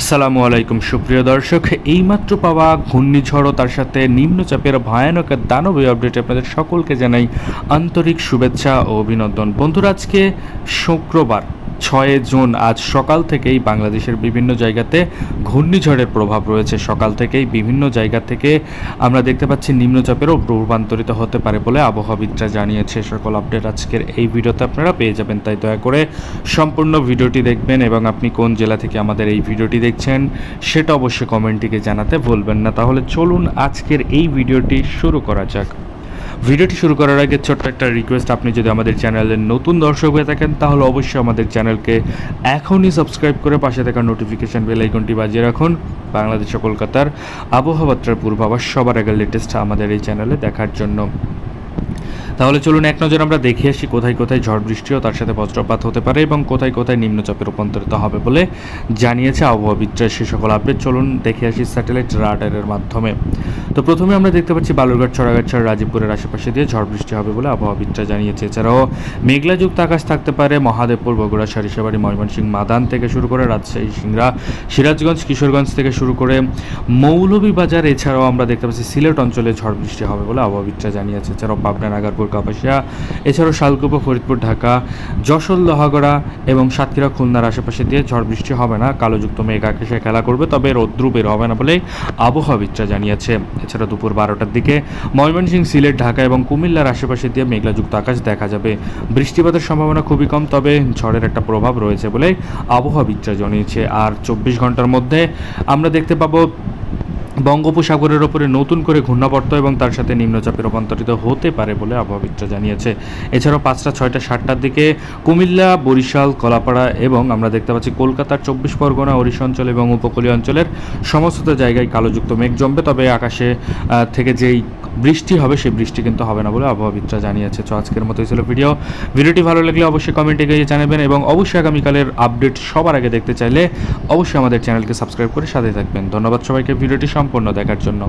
আসসালামু আলাইকুম, সুপ্রিয় দর্শক। এইমাত্র পাওয়া ঘূর্ণিঝড় তার সাথে নিম্নচাপের ভয়ানক দানবীয় আপডেট আপনাদের সকলকে জানাই আন্তরিক শুভেচ্ছা ও অভিনন্দন। বন্ধুরা, আজকে শুক্রবার। ছয় জুন আজ সকাল থেকেই বাংলাদেশের বিভিন্ন জায়গাতে ঘূর্ণিঝড়ের প্রভাব রয়েছে। সকাল থেকেই বিভিন্ন জায়গা থেকে আমরা দেখতে পাচ্ছি নিম্নচাপেরও রূপান্তরিত হতে পারে বলে আবহাওয়াবিদরা জানিয়েছে। সকল আপডেট আজকের এই ভিডিওতে আপনারা পেয়ে যাবেন। তাই দয়া করে সম্পূর্ণ ভিডিওটি দেখবেন এবং আপনি কোন জেলা থেকে আমাদের এই ভিডিওটি দেখছেন সেটা অবশ্যই কমেন্টটিকে জানাতে ভুলবেন না। তাহলে চলুন আজকের এই ভিডিওটি শুরু করা যাক। ভিডিওটি শুরু করার আগে ছোট্ট একটা রিকোয়েস্ট আপনি যদি আমাদের চ্যানেলের নতুন দর্শক হয়ে থাকেন, তাহলে অবশ্যই আমাদের চ্যানেলকে এখনই সাবস্ক্রাইব করে পাশে থাকা নোটিফিকেশন বেল আইকনটি বাজিয়ে রাখুন। বাংলাদেশ কলকাতার আবহাওয়াত্রার পূর্বাভাস সবার আগে লেটেস্ট আমাদের এই চ্যানেলে দেখার জন্য। তাহলে চলুন এক নজর আমরা দেখে আসি কোথায় কোথায় ঝড় বৃষ্টি ও তার সাথে বজ্রপাত হতে পারে এবং কোথায় কোথায় নিম্নচাপে রূপান্তরিত হবে বলে জানিয়েছে আবহাওয়াবিদরা। সে সকল আপডেট চলুন দেখে আসি স্যাটেলাইট রাডারের মাধ্যমে। তো প্রথমে আমরা দেখতে পাচ্ছি বালুরঘাট ছড়াগাছাড় রাজীবপুরের আশেপাশে দিয়ে ঝড় বৃষ্টি হবে বলে আবহাওয়াবিদরা জানিয়েছে। এছাড়াও মেঘলাযুক্ত আকাশ থাকতে পারে মহাদেবপুর, বগুড়া সারিসাবাড়ি ময়মনসিংহ, মাদান থেকে শুরু করে রাজশাহী, সিংড়া, সিরাজগঞ্জ, কিশোরগঞ্জ থেকে শুরু করে মৌলভীবাজার। এছাড়াও আমরা দেখতে পাচ্ছি সিলেট অঞ্চলে ঝড় বৃষ্টি হবে বলে আবহাওয়াবিদরা জানিয়েছে। এছাড়াও পাবনা, নাগারপুর, কাপাসিয়া, এছাড়াও শালকুপা, ফরিদপুর, ঢাকা, যশোর, লোহাগড়া এবং সাতক্ষীরা, খুলনার আশেপাশে দিয়ে ঝড় বৃষ্টি হবে না। কালোযুক্ত মেঘ আকাশে খেলা করবে, তবে রৌদ্র বের হবে না বলে আবহাওয়াবিদরা জানিয়েছে। এছাড়া দুপুর বারোটার দিকে ময়মনসিংহ, সিলেট, ঢাকা এবং কুমিল্লার আশেপাশে দিয়ে মেঘলাযুক্ত আকাশ দেখা যাবে। বৃষ্টিপাতের সম্ভাবনা খুবই কম, তবে ঝড়ের একটা প্রভাব রয়েছে বলে আবহাওয়া আবহাওয়াবিদরা জানিয়েছে। আর চব্বিশ ঘণ্টার মধ্যে আমরা দেখতে পাবো বঙ্গোপসাগরের ওপরে নতুন করে ঘূর্ণাবর্ত এবং তার সাথে নিম্নচাপে রূপান্তরিত হতে পারে বলে আবহাওয়াবিদরা জানিয়েছে। এছাড়াও পাঁচটা, ছয়টা, সাতটার দিকে কুমিল্লা, বরিশাল, কলাপাড়া এবং আমরা দেখতে পাচ্ছি কলকাতার চব্বিশ পরগনা, ওড়িশা অঞ্চল এবং উপকূলীয় অঞ্চলের সমস্ত জায়গায় কালোযুক্ত মেঘ জমবে। তবে আকাশে থেকে যেই বৃষ্টি হবে, সেই বৃষ্টি কিন্তু হবে না বলে আবহাওয়াবিদরা জানিয়েছে। তো আজকের মতো ছিল ভিডিও। ভিডিওটি ভালো লাগলে অবশ্যই কমেন্টে গিয়ে জানাবেন এবং অবশ্যই আগামীকালের আপডেট সবার আগে দেখতে চাইলে অবশ্যই আমাদের চ্যানেলকে সাবস্ক্রাইব করে সাথে থাকবেন। ধন্যবাদ সবাইকে। ভিডিওটি সম্পূর্ণ দেখার জন্য।